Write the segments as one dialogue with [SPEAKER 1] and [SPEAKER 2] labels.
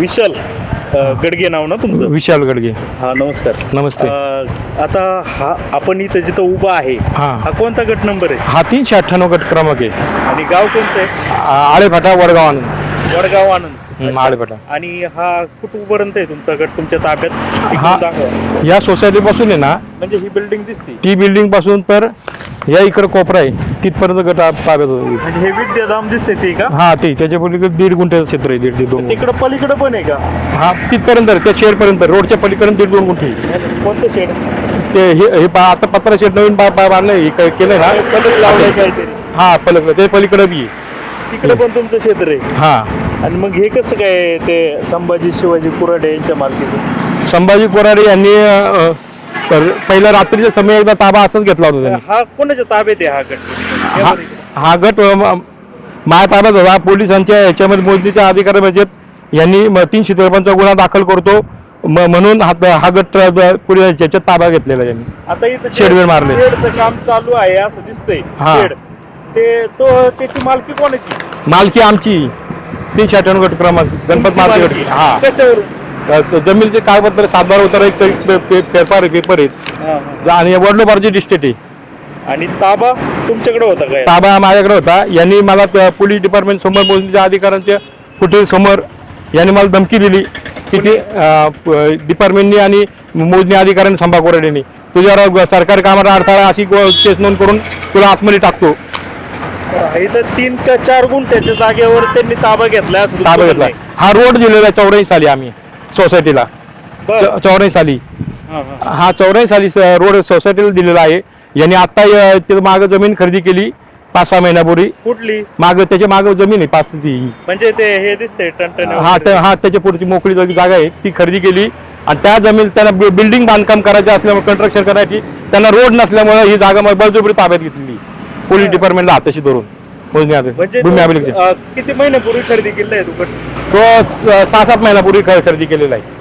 [SPEAKER 1] विशाल अ, गडगे नाव ना तुमचं?
[SPEAKER 2] विशाल गडगे.
[SPEAKER 1] हा नमस्कार.
[SPEAKER 2] नमस्ते.
[SPEAKER 1] अ, आता हा आपण इथं जिथं उभा आहे
[SPEAKER 2] हा.
[SPEAKER 1] हा कोणता गट नंबर आहे?
[SPEAKER 2] हा तीनशे अठ्ठ्याण्णव गट क्रमांक आहे.
[SPEAKER 1] आणि गाव कोणतं आहे?
[SPEAKER 2] आ- आळेफाटा वडगाव आणून.
[SPEAKER 1] वडगाव आनंद
[SPEAKER 2] हं, आळेफाटा
[SPEAKER 1] आणि हा कुठपर्यंत आहे तुमचा गट तुमच्या ताब्यात?
[SPEAKER 2] हा.
[SPEAKER 1] दाखवा.
[SPEAKER 2] या सोसायटी पासून आहे ना
[SPEAKER 1] म्हणजे ही बिल्डिंग दिसते.
[SPEAKER 2] ती बिल्डिंगपासून तर या इकडे कोपरा आहे. तिथपर्यंत गट ताब्यात होतो.
[SPEAKER 1] म्हणजे हे का?
[SPEAKER 2] हा ते त्याच्या पलीकडे दीड गुंठ्याचं क्षेत्र आहे दीड दीड दोन.
[SPEAKER 1] तिकडं पलीकडे पण आहे का?
[SPEAKER 2] हा तिथपर्यंत त्या शेडपर्यंत. रोडच्या पलीकडे दीड दोन गुंठे
[SPEAKER 1] कोणतं शेड?
[SPEAKER 2] ते हे हे पा- आता पत्रा शेड नवीन बा- बा- बांधलंय हे क- केलंय ना?
[SPEAKER 1] पलक लावलंय काहीतरी.
[SPEAKER 2] हा पलीकडे. ते पलीकडे बी आहे.
[SPEAKER 1] तिकडे पण तुमचं क्षेत्र आहे.
[SPEAKER 2] हा.
[SPEAKER 1] आणि मग हे कसं काय ते संभाजी शिवाजी कुराडे यांच्या मालकीचं?
[SPEAKER 2] संभाजी कोराडे यांनी अ, अ, पहिला रात्रीच्या समय एकदा ताबा असंच घेतला होता त्यांनी.
[SPEAKER 1] हा कोणाच्या ताब्यात आहे हा गट?
[SPEAKER 2] हा. हा गट अ, ताब्यात होता. पोलिसांच्या याच्यामध्ये मोजणीच्या अधिकारी म्हणजे यांनी म- तीनशे त्रेपन्नचा गुन्हा दाखल करतो. म- म्हणून हा हा गट अ, पोलीस याच्यात ताबा घेतलेला यांनी
[SPEAKER 1] आता इथं
[SPEAKER 2] शेडवेल मारले.
[SPEAKER 1] शेडचं काम चालू आहे असं दिसतंय.
[SPEAKER 2] हा.
[SPEAKER 1] शेड. ते तो त्याची मालकी कोणाची?
[SPEAKER 2] मालकी आमची. तीनशे अठ्ठ्याण्णव गट क्रमांक गणपत
[SPEAKER 1] मालकी.
[SPEAKER 2] गट. हा.
[SPEAKER 1] कशावरून?
[SPEAKER 2] जमिनीचे कागदपत्र सातबारा उतारा एक पेपर पेपर आहेत. आणि वडलोबारची डिस्टेट आहे.
[SPEAKER 1] आणि ताबा तुमच्याकडे होता काय?
[SPEAKER 2] ताबा माझ्याकडे होता. यांनी मला त्या पोलीस डिपार्टमेंट समोर मोजणीच्या अधिकाऱ्यांच्या कुठे समोर यांनी मला धमकी दिली की ते डिपार्टमेंटनी आणि मोजणी अधिकाऱ्यांनी संभा कोरडेनी तुझ्यावर सरकारी कामाला अडथळा अशी केस नोंद करून तुला आतमध्ये टाकतो.
[SPEAKER 1] इथं तीन का चार गुंठ्याच्या जागेवर त्यांनी ताबा घेतलाय असं
[SPEAKER 2] ताबा घेतला. हा रोड दिलेला आहे चौऱ्याऐंशी साली आम्ही. सोसायटीला.
[SPEAKER 1] बरं.
[SPEAKER 2] चौऱ्याऐंशी साली.
[SPEAKER 1] हा, हा.
[SPEAKER 2] हा चौऱ्याऐंशी साली स- रोड सोसायटीला दिलेला आहे. यांनी आता अ, मागं जमीन खरेदी केली पाच सहा महिन्यापूर्वी.
[SPEAKER 1] कुठली?
[SPEAKER 2] मागं त्याच्या मागं जमीन आहे पाच ती.
[SPEAKER 1] म्हणजे ते हे टनटन
[SPEAKER 2] हा त्या हा त्याच्या पुढची मोकळी जागी जागा आहे ती खरेदी केली. आणि त्या जमीन त्यांना बि- बिल्डिंग बांधकाम करायचे असल्यामुळे कन्स्ट्रक्शन करायची. त्यांना रोड नसल्यामुळे ही जागा मग बळजबरी ताब्यात घेतलेली. पोलीस डिपार्टमेंटला हाताशी धरून. मोजणी आधी.
[SPEAKER 1] म्हणजे
[SPEAKER 2] भूमी अभिलेख
[SPEAKER 1] अं, किती महिन्यापूर्वी खरेदी केलं आहे तू
[SPEAKER 2] सहा सात महिन्यापूर्वी ख- खरेदी केलेला आहे.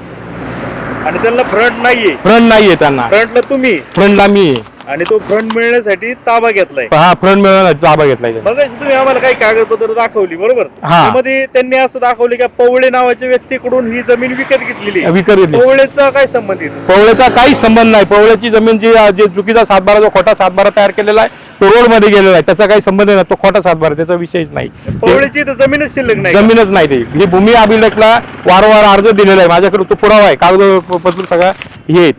[SPEAKER 1] आणि त्यांना फ्रंट नाहीये.
[SPEAKER 2] फ्रंट नाहीये त्यांना.
[SPEAKER 1] फ्रंटला तुम्ही.
[SPEAKER 2] फ्रंटला मी. आहे.
[SPEAKER 1] आणि तो फ्रंट मिळण्यासाठी ताबा घेतलाय.
[SPEAKER 2] हा फ्रंट मिळवण्याचा ताबा घेतलाय त्यांनी.
[SPEAKER 1] तुम्ही आम्हाला काही कागदपत्र दाखवली बरोबर?
[SPEAKER 2] हा.
[SPEAKER 1] त्यामध्ये त्यांनी असं दाखवले की पवळे नावाच्या व्यक्तीकडून ही जमीन विकत घेतलेली आहे.
[SPEAKER 2] विकत घेतली.
[SPEAKER 1] पवळेचा काय संबंध येतो
[SPEAKER 2] पवळ्याचा काहीच संबंध नाही. पवळ्याची जमीन जी जे चुकीचा सातबारा जो खोटा सातबारा तयार केलेला आहे तो रोडमध्ये गेलेला आहे. त्याचा काही संबंध नाही तो खोटा सातबारा त्याचा विषयच नाही.
[SPEAKER 1] पवळेची तर जमीनच शिल्लक नाही.
[SPEAKER 2] जमीनच नाही ते. ही भूमी अभिलेखला वारंवार अर्ज दिलेला आहे. माझ्याकडे तो पुरावा आहे. कागदपत्र सगळा हे.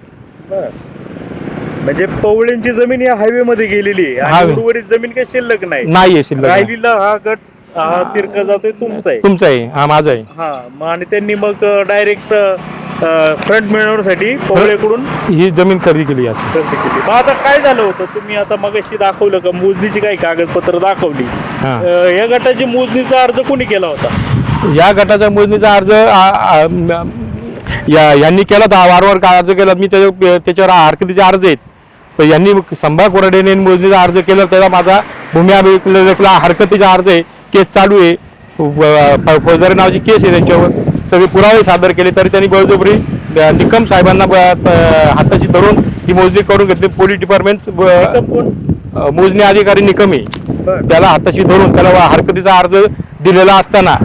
[SPEAKER 1] म्हणजे पवळेंची जमीन या हायवे मध्ये गेलेली आहे. उर्वरित जमीन काही शिल्लक नाही.
[SPEAKER 2] नाहीये शिल्लक.
[SPEAKER 1] राहिलेला हा गट हा तिरका जातोय तुमचा आहे.
[SPEAKER 2] तुमचा आहे. हा माझा आहे.
[SPEAKER 1] हा आणि त्यांनी मग डायरेक्ट फ्रंट मिळवण्यासाठी पवळेकडून
[SPEAKER 2] ही जमीन खरेदी केली असं
[SPEAKER 1] केली. मग आता काय झालं होतं? तुम्ही आता मगाशी दाखवलं का? मोजणीची काही कागदपत्र दाखवली.
[SPEAKER 2] हा.
[SPEAKER 1] अं, या गटाची मोजणीचा अर्ज कोणी केला होता?
[SPEAKER 2] या गटाच्या मोजणीचा अर्ज आ- आ- म- या यांनी केला होता. वारंवार का अर्ज केला? मी त्याच्या त्याच्यावर हरकतीचे अर्ज आहेत. तर यांनी संभा कोरडेने मोजणीचा अर्ज केला. त्याचा माझा भूमी अभिलेखला हरकतीचा अर्ज आहे. केस चालू आहे. फ- फौजदारी नावाची केस आहे त्यांच्यावर. सगळे पुरावे सादर केले तरी त्यांनी बळजबरी निकम साहेबांना हाताशी धरून ही मोजणी करून घेतली. Police department? मोजणी अधिकारी निकम. त्याला हाताशी धरून त्याला हरकतीचा अर्ज दिलेला असताना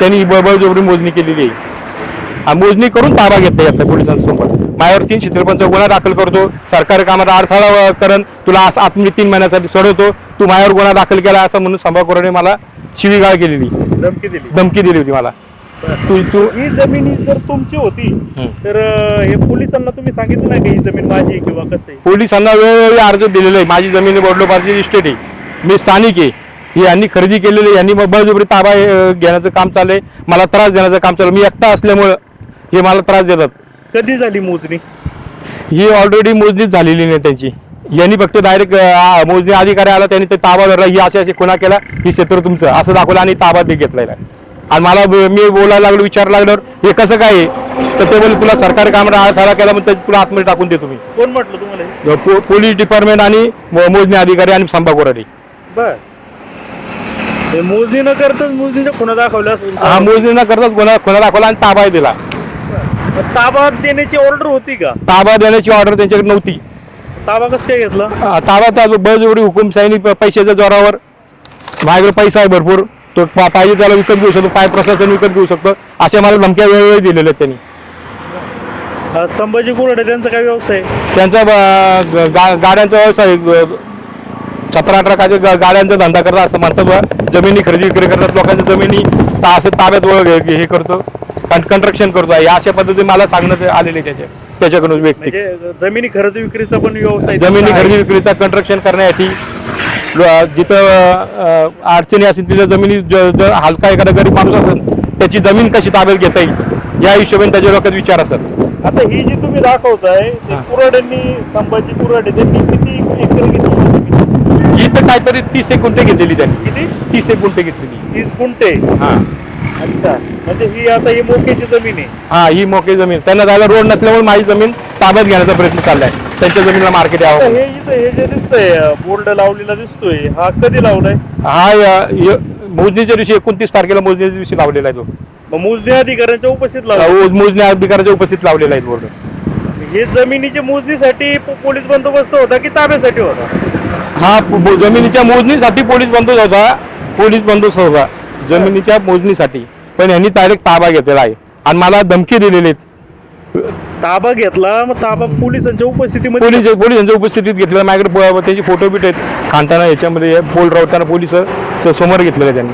[SPEAKER 2] त्यांनी बळजबरी मोजणी केलेली आहे. मोजणी करून ताबा घेतला यातल्या पोलिसांसमोर माझ्यावर तीनशे त्रेपन्नचा गुन्हा दाखल करतो. सरकारी कामात अडथळा करण तुला असं आतमध्ये तीन महिन्यासाठी सोडवतो. तू माझ्यावर गुन्हा दाखल केला असं म्हणून संभा कोरडे मला शिवीगाळ केलेली.
[SPEAKER 1] धमकी दिली.
[SPEAKER 2] धमकी दिली होती मला. तू तू
[SPEAKER 1] ही जमीन ही जर तुमची होती. तर अं, हे पोलिसांना तुम्ही सांगितलं नाही का ही जमीन माझी आहे किंवा कसं आहे?
[SPEAKER 2] पोलिसांना वेळोवेळी अर्ज दिलेला आहे. माझी जमीन बडलोबारची इस्टेट आहे. मी स्थानिक आहे. ही यांनी खरेदी केलेली आहे. यांनी मग बळजबरी ताबा अ, घेण्याचं काम चालू आहे. मला त्रास देण्याचं काम चालू आहे. मी एकटा असल्यामुळं हे मला त्रास देतात.
[SPEAKER 1] कधी झाली मोजणी?
[SPEAKER 2] ही ऑलरेडी मोजणीच झालेली नाही त्यांची. यांनी फक्त डायरेक्ट मोजणी अधिकारी आला त्यांनी ते ताबा धरला. ही अशी अशी खुणा केला. ही क्षेत्र तुमचं. असं दाखवलं आणि ताबा ते घेतलेला आहे. आणि मला मी बोलायला लागलो विचारायला लागल्यावर हे कसं काय? तर ते बोल तुला सरकारी कामाला आळथाळा केला म्हणून तुला आतमध्ये टाकून देतो मी.
[SPEAKER 1] कोण म्हटलं तुम्हाला?
[SPEAKER 2] पो- पोलीस डिपार्टमेंट आणि मो- मोजणी अधिकारी आणि संभा कोराडी
[SPEAKER 1] बर. हे मोजणी न करताच मोजणीच्या खुणा दाखवल्या असेल
[SPEAKER 2] हा मोजणी न करताच गुन्हा खुना दाखवला आणि ताबाही दिला.
[SPEAKER 1] मग ताबा देण्याची ऑर्डर होती का?
[SPEAKER 2] ताबा देण्याची ऑर्डर त्यांच्याकडे नव्हती.
[SPEAKER 1] ताबा कसं काय घेतला?
[SPEAKER 2] अं, ताबा त्या बळजबरी हुकुमशाहीने प- पैशाच्या जोरावर. माझ्याकडे पैसा आहे भरपूर. तो पाहिजे त्याला विकत घेऊ शकतो. काय प्रशासन विकत घेऊ शकतो. अशा मला धमक्या वेळोवेळी दिलेल्या त्यांनी.
[SPEAKER 1] अ, संभाजी कुराडे त्यांचा काय व्यवसाय? आहे?
[SPEAKER 2] त्यांचा ब- ग- गाड्यांचा व्यवसाय सतरा अठरा गा- गाड्यांचा धंदा करतात असं म्हणतात बा जमिनी खरेदी विक्री करतात. लोकांच्या जमिनी ता- असं ताब्यात व- हे करतो. कंस्ट्रक्शन करतो. या अशा पद्धती मला सांगण्यात आलेले त्याच्या त्याच्याकडून व्यक्ती.
[SPEAKER 1] म्हणजे जमिनी खरेदी विक्रीचा पण व्यवसाय
[SPEAKER 2] जमिनी
[SPEAKER 1] आहे.
[SPEAKER 2] खरेदी विक्रीचा कंस्ट्रक्शन करण्यासाठी जिथं अडचणी असतील तिथं जमिनी ज- जर हलका एखादा गरीब माणूस असेल त्याची जमीन कशी ताब्यात घेता येईल? या हिशोबाने त्याच्या डोक्यात विचार असतात
[SPEAKER 1] आता ही जी तुम्ही दाखवताय. कुराड्यांनी संभाजी कुराडे त्यांनी किती एकर घेतली
[SPEAKER 2] ही तर काहीतरी तीस एक गुंठे घेतलेली त्यांनी.
[SPEAKER 1] किती?
[SPEAKER 2] तीस एक गुंठे घेतलेली.
[SPEAKER 1] तीस गुंठे?
[SPEAKER 2] हा.
[SPEAKER 1] अच्छा. म्हणजे ही आता ही मोक्याची जमीन आहे.
[SPEAKER 2] हा ही मोकळी जमीन. त्यांना जायला रोड नसल्यामुळे माझी जमीन ताब्यात घेण्याचा प्रयत्न चाललाय. त्यांच्या जमिनीला मार्केट यावं
[SPEAKER 1] हे इथं हे जे दिसतंय बोर्ड लावलेला दिसतोय हा कधी लावलाय?
[SPEAKER 2] हा य- य- मोजणीच्या दिवशी एकोणतीस तारखेला मोजणीच्या दिवशी लावलेला आहे तो.
[SPEAKER 1] मग मोजणी अधिकाऱ्यांच्या उपस्थित लावला?
[SPEAKER 2] अ, मोजणी अधिकाऱ्याच्या उपस्थित लावलेला आहे बोर्ड.
[SPEAKER 1] हे जमिनीच्या मोजणीसाठी पो- पोलीस बंदोबस्त होता की ताब्यासाठी होता?
[SPEAKER 2] हा पो- जमिनीच्या मोजणीसाठी पोलीस बंदोबस्त होता. पोलीस बंदोबस्त होता जमिनीच्या मोजणीसाठी. पण यांनी डायरेक्ट ताबा घेतलेला आहे. आणि मला धमकी दिलेली आहेत.
[SPEAKER 1] ताबा घेतला मग ताबा पोलिसांच्या उपस्थितीमध्ये
[SPEAKER 2] पोलीस पोलिसांच्या उपस्थितीत घेतलेला माझ्याकडे प- त्याचे फोटो बिट आहेत. खाणताना याच्यामध्ये पोल रवताना पोलीस स- समोर घेतलेले त्यांनी.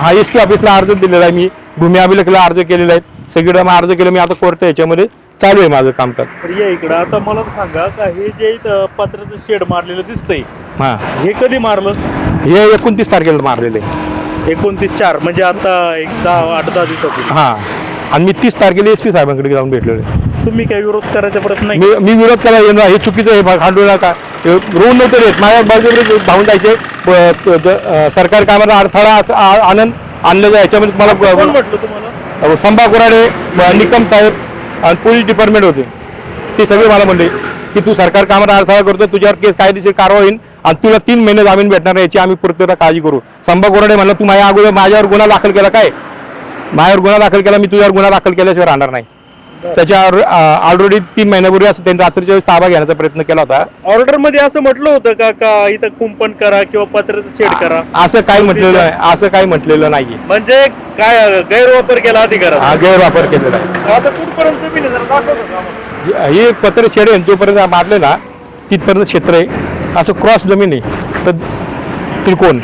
[SPEAKER 2] हा एस पी ऑफिसला अर्ज दिलेला आहे मी. भूमी अभिलेखला अर्ज केलेला आहे. सगळीकडे मी अर्ज केला. मी आता कोर्ट याच्यामध्ये. चालू आहे माझं कामकाज.
[SPEAKER 1] तर या इकडं आता मला सांगा का हे जे इथं पत्र्याचं शेड मारलेलं दिसतंय
[SPEAKER 2] हा.
[SPEAKER 1] हे कधी मारलं?
[SPEAKER 2] हे एकोणतीस तारखेला मारलेले आहे.
[SPEAKER 1] एकोणतीस चार म्हणजे आता एक दहा आठ दहा दिवसापूर्वी.
[SPEAKER 2] हा. आणि मी तीस तारखेला एस पी साहेबांकडे जाऊन भेटलेलो आहे.
[SPEAKER 1] तुम्ही काही विरोध करायचा प्रयत्न नाही?
[SPEAKER 2] मी मी विरोध करायला येणार हे चुकीचं आहे भा- खांडू नका रोड नव्हते देत माझ्या बाजूकडे धावून जायचे ज- सरकारी कामाला अडथळा असं आ- आनंद आणलं जाय याच्यामध्ये
[SPEAKER 1] कोण
[SPEAKER 2] मला
[SPEAKER 1] म्हटलं तुम्हाला?
[SPEAKER 2] संभा कुराडे निकम साहेब आणि पोलीस डिपार्टमेंट होते. ते सगळे मला म्हणले की तू सरकार कामाला अडथळा करतो तुझ्यावर केस कायदेशीर कारवाई होईल आणि तुला तीन महिने जामीन भेटणार याची आम्ही पूर्तता काळजी करू. संभा कुराडे म्हणलं तू माझ्या अगोदर माझ्यावर गुन्हा दाखल केला काय? माझ्यावर गुन्हा दाखल केला मी तुझ्यावर गुन्हा दाखल केल्याशिवाय राहणार नाही. त्याच्यावर ऑलरेडी तीन महिन्यापूर्वी असं त्यांनी रात्रीच्या वेळेस ताबा घेण्याचा प्रयत्न केला होता.
[SPEAKER 1] ऑर्डरमध्ये असं म्हटलं होतं का का इथं कुंपण करा किंवा पत्र्याचं शेड करा?
[SPEAKER 2] असं काही म्हटलेलं आहे असं काही म्हटलेलं नाहीये.
[SPEAKER 1] म्हणजे काय गैरवापर केला अधिकाराचा
[SPEAKER 2] हा गैरवापर केलेला आहे.
[SPEAKER 1] आता कुठपर्यंत जमीन आहे जरा दाखवतो का आम्हाला?
[SPEAKER 2] हे पत्र शेड आहे जोपर्यंत मारले ना तिथपर्यंत क्षेत्र आहे. असं क्रॉस जमीन आहे तर त्रिकोण.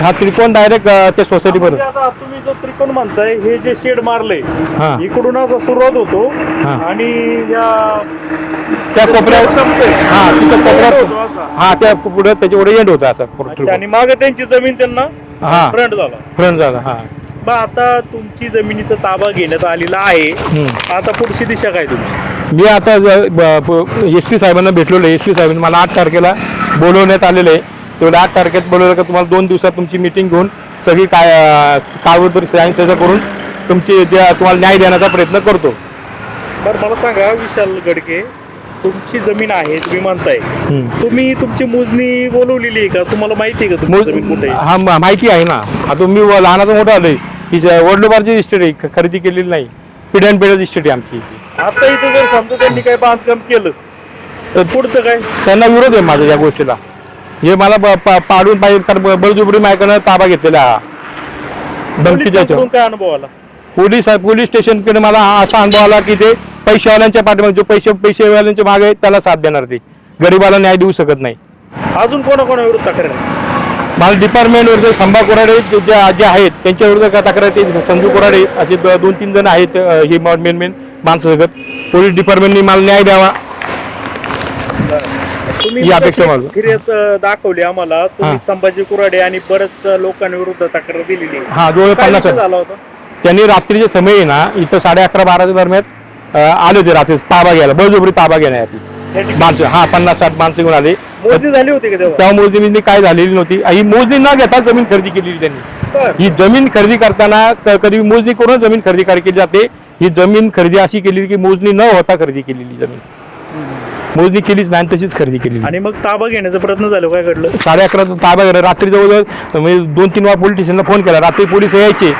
[SPEAKER 2] हा त्रिकोण डायरेक्ट त्या सोसायटी
[SPEAKER 1] म्हणजे आता तुम्ही जो त्रिकोण म्हणताय हे जे शेड मारले
[SPEAKER 2] हा.
[SPEAKER 1] इकडून असं सुरुवात होतो
[SPEAKER 2] हा.
[SPEAKER 1] आणि या
[SPEAKER 2] त्या कोपऱ्यावर
[SPEAKER 1] संपतोय.
[SPEAKER 2] हा तिथं
[SPEAKER 1] होतो
[SPEAKER 2] कोपऱ्यात
[SPEAKER 1] असा.
[SPEAKER 2] हा त्या पुढे त्याच्या पुढे एंड होता असा
[SPEAKER 1] अच्छा, आणि मागे त्यांची जमीन त्यांना
[SPEAKER 2] हा
[SPEAKER 1] फ्रंट झाला
[SPEAKER 2] फ्रंट झाला हा
[SPEAKER 1] बा आता तुमची जमिनीचा ताबा घेण्यात आलेला आहे
[SPEAKER 2] हम्म.
[SPEAKER 1] आता पुढची दिशा काय तुमची
[SPEAKER 2] मी आता एस पी साहेबांना भेटलेलो एस पी साहेबांनी मला आठ तारखेला बोलवण्यात आलेलं आहे तेवढ्या आठ तारखेत बोलवलं का तुम्हाला दोन दिवसात तुमची मिटिंग घेऊन सगळी काय कागदपत्र सायन्स करून तुमची जे तुम्हाला न्याय देण्याचा प्रयत्न करतो.
[SPEAKER 1] बरं मला सांगा विशाल गडके तुमची जमीन आहे तुम्ही म्हणताय. तुम्ही तुमची मोजणी बोलवलेली आहे का? तुम्हाला माहिती आहे का तुमची जमीन कुठे
[SPEAKER 2] हा माहिती आहे ना. आता मी लहानाचं मोठं आलोय. ही वडलोबारची इस्टेट आहे खरेदी केलेली नाही. पिढ्यान पिढ्याची इस्टेट आहे आमची.
[SPEAKER 1] आता इथं जर समजा त्यांनी काही बांधकाम केलं तर पुढचं काय?
[SPEAKER 2] त्यांना विरोध आहे माझा या गोष्टीला. हे मला ब- पा- पाडून पाहिजे कारण ब- बळजुबरी माझ्याकडनं ताबा घेतलेला हा. धमकीच्या
[SPEAKER 1] पोलिसांकडून काय अनुभव आला
[SPEAKER 2] पोलीस पोलीस स्टेशनकडे मला असा अनुभव आला की ते पैसेवाल्यांच्या पाठीमागे जो पैसे पैसेवाल्यांच्या मागे आहे, त्याला साथ देणार ते. गरीबाला न्याय देऊ शकत नाही.
[SPEAKER 1] अजून कोणाकोणाविरुद्ध तक्रार आहे?
[SPEAKER 2] मला डिपार्टमेंटवर संभा कोराडे जे जे- जे आहेत त्यांच्या विरुद्ध काय तक्रार ते संजू कोराडे असे द- दोन तीन जण आहेत अ, हे मेन मेन माणसं सगळं. पोलीस डिपार्टमेंटनी मला न्याय द्यावा.
[SPEAKER 1] तुम्ही तशी
[SPEAKER 2] माझी.
[SPEAKER 1] फिर्याद दाखवली आम्हाला? तुम्ही
[SPEAKER 2] हा.
[SPEAKER 1] संभाजी कुराडे आणि बरेच लोकांविरुद्ध तक्रार दिलेली आहे.
[SPEAKER 2] हा जवळ
[SPEAKER 1] काय
[SPEAKER 2] पन्नास
[SPEAKER 1] विषय झाला होता?
[SPEAKER 2] त्यांनी रात्रीच्या समय आहे ना इथं साडे अकरा बाराच्या दरम्यान अ, आले होते रात्री ताबा घ्यायला. बळजबरी ताबा घेण्यासाठी
[SPEAKER 1] या ठिकाणी
[SPEAKER 2] माणसं हा पन्नास साठ माणसं घेऊन आले.
[SPEAKER 1] मोजणी झाली होती का तेव्हा?
[SPEAKER 2] त्या मोजणी काय झालेली नव्हती. ही मोजणी न घेता जमीन खरेदी केलेली त्यांनी.
[SPEAKER 1] बरं.
[SPEAKER 2] ही जमीन खरेदी करताना क- कधी मोजणी करून जमीन खरेदी केली जाते. ही जमीन खरेदी अशी केलेली की मोजणी न होता खरेदी केलेली जमीन. मोजणी केलीच नाही आणि तशीच खरेदी केलेली.
[SPEAKER 1] आणि मग ताबा घेण्याचा प्रयत्न झाला काय घडलं?
[SPEAKER 2] साडे अकरा ताबा गेला रात्री जवळजवळ म्हणजे दोन तीन वेळा पोलीस स्टेशनला फोन केला. रात्री पोलीस यायचे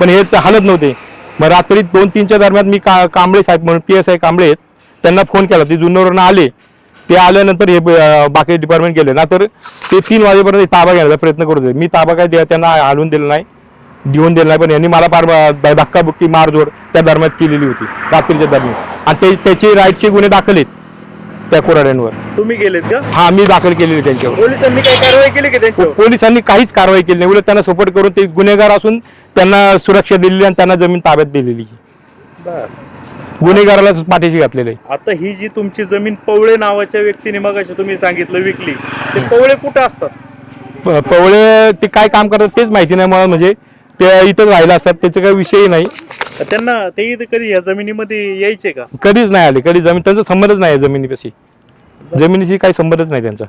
[SPEAKER 2] पण हे हालत नव्हते. मग रात्री दोन तीनच्या दरम्यान मी का कांबळे साहेब म्हणून पी एस आय कांबळे आहेत त्यांना फोन केला. ते जुन्नरवरून आले. ते आल्यानंतर हे बाकी डिपार्टमेंट गेले. ना तर ते तीन वाजेपर्यंत ताबा घेण्याचा प्रयत्न करत होते. मी ताबा काय द्या- त्यांना हलवून दिला नाही देऊन दिलं नाही पण यांनी मला फार धक्काबुक्की मारझोड त्या दरम्यान केलेली होती रात्रीच्या दरम्यान. आणि ते त्याचे राईटचे गुन्हे दाखल आहेत. त्या कोराड्यांवर
[SPEAKER 1] तुम्ही गेलेत का?
[SPEAKER 2] हा मी दाखल केलेले त्यांच्यावर.
[SPEAKER 1] पोलिसांनी काही कारवाई केली का त्यांच्यावर?
[SPEAKER 2] पोलिसांनी काहीच कारवाई केली नाही. उलट त्यांना सपोर्ट करून ते गुन्हेगार असून त्यांना सुरक्षा दिलेली आणि त्यांना जमीन ताब्यात दिलेली. गुन्हेगाराला पाठीशी घातलेलं आहे.
[SPEAKER 1] आता ही जी तुमची जमीन पवळे नावाच्या व्यक्तीने मग तुम्ही सांगितलं विकली ते पवळे कुठे असतात?
[SPEAKER 2] प- पवळे ते काय काम करतात तेच माहिती नाही मला. म्हणजे ते इथं राहिला असतात त्याचा काही विषय नाही.
[SPEAKER 1] त्यांना ते इथं कधी या जमिनीमध्ये यायचे का?
[SPEAKER 2] कधीच नाही आले कधी जमीन त्यांचा संबंधच नाही आहे जमिनीपाशी. जमिनीशी काही संबंधच नाही त्यांचा.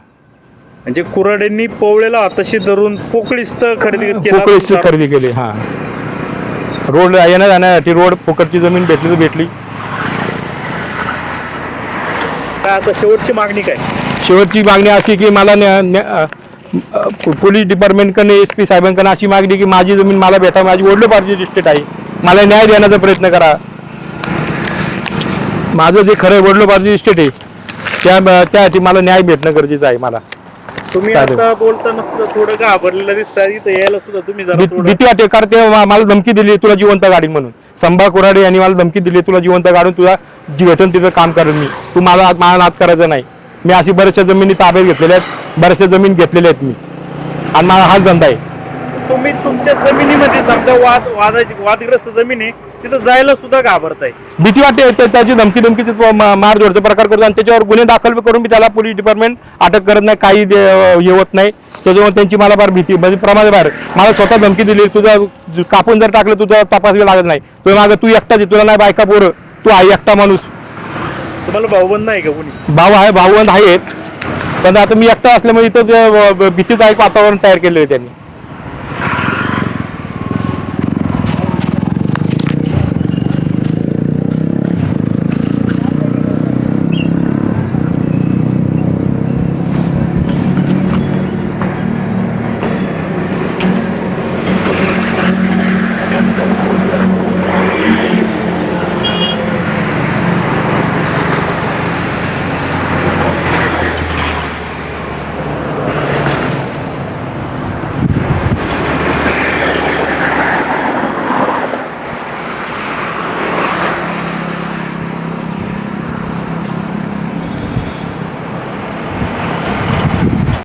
[SPEAKER 1] म्हणजे कुराड्यांनी पवळेला हाताशी धरून पोकळीस्त खरेदी केला
[SPEAKER 2] पोकळीची खरेदी केली हा. रोड येण्या जाण्यासाठी रोड पोकरची जमीन भेटली तर भेटली.
[SPEAKER 1] काय आता शेवटची मागणी काय?
[SPEAKER 2] शेवटची मागणी अशी की मला न्या- पोलीस डिपार्टमेंटकडे एस पी साहेबांकडे अशी मागणी की माझी जमीन मला भेटा माझी वडलोपारची इस्टेट आहे. मला न्याय देण्याचा प्रयत्न करा. माझं जे खरं वडलोपारची इस्टेट आहे त्या त्यासाठी मला न्याय भेटणं गरजेचं आहे मला.
[SPEAKER 1] तुम्ही. आता बोलताना सुद्धा थोडं घाबरलेलं इथं यायला सुद्धा तुम्ही
[SPEAKER 2] भीती वाटते कारण ते मला धमकी दिली तुला जिवंत गाडी म्हणून. संभा कोराडे यांनी मला धमकी दिली तुला जिवंत गाडून तुला जी तिथं काम करेन मी. तू मला मला नाद करायचा नाही. मी अशी बऱ्याचशा जमिनी ताब्यात घेतलेल्या आहेत. बऱ्याचशा जमीन घेतलेल्या आहेत मी. आणि माझा हाच धंदा आहे.
[SPEAKER 1] तुम्ही तुमच्या जमिनीमध्ये समजा वाद वादाची वादग्रस्त जमीन आहे तिथं जायला सुद्धा घाबरताय.
[SPEAKER 2] भीती वाटते त्या- त्याची धमकी धमकीचे मारझोडचे प्रकार करतो आणि त्याच्यावर गुन्हे दाखल बी करून मी त्याला पोलीस डिपार्टमेंट अटक करत नाही काही दे- येवत नाही. त्याच्यामुळे त्यांची मला फार भीती म्हणजे प्रमाणे बाहेर मला स्वतः धमकी दिली तुझा कापून जर टाकलं तुझा तपास बी लागत नाही. तुला मागं तू एकटाच आहे तुला नाही बायका पोरं. तू आहे एकटा माणूस.
[SPEAKER 1] तुम्हाला भाऊबंद नाही का कोणी?
[SPEAKER 2] भाऊ आहे भाऊबंद आहेत पण आता मी एकटा असल्यामुळे इथं ते, एक वातावरण तयार केलेलं आहे त्यांनी.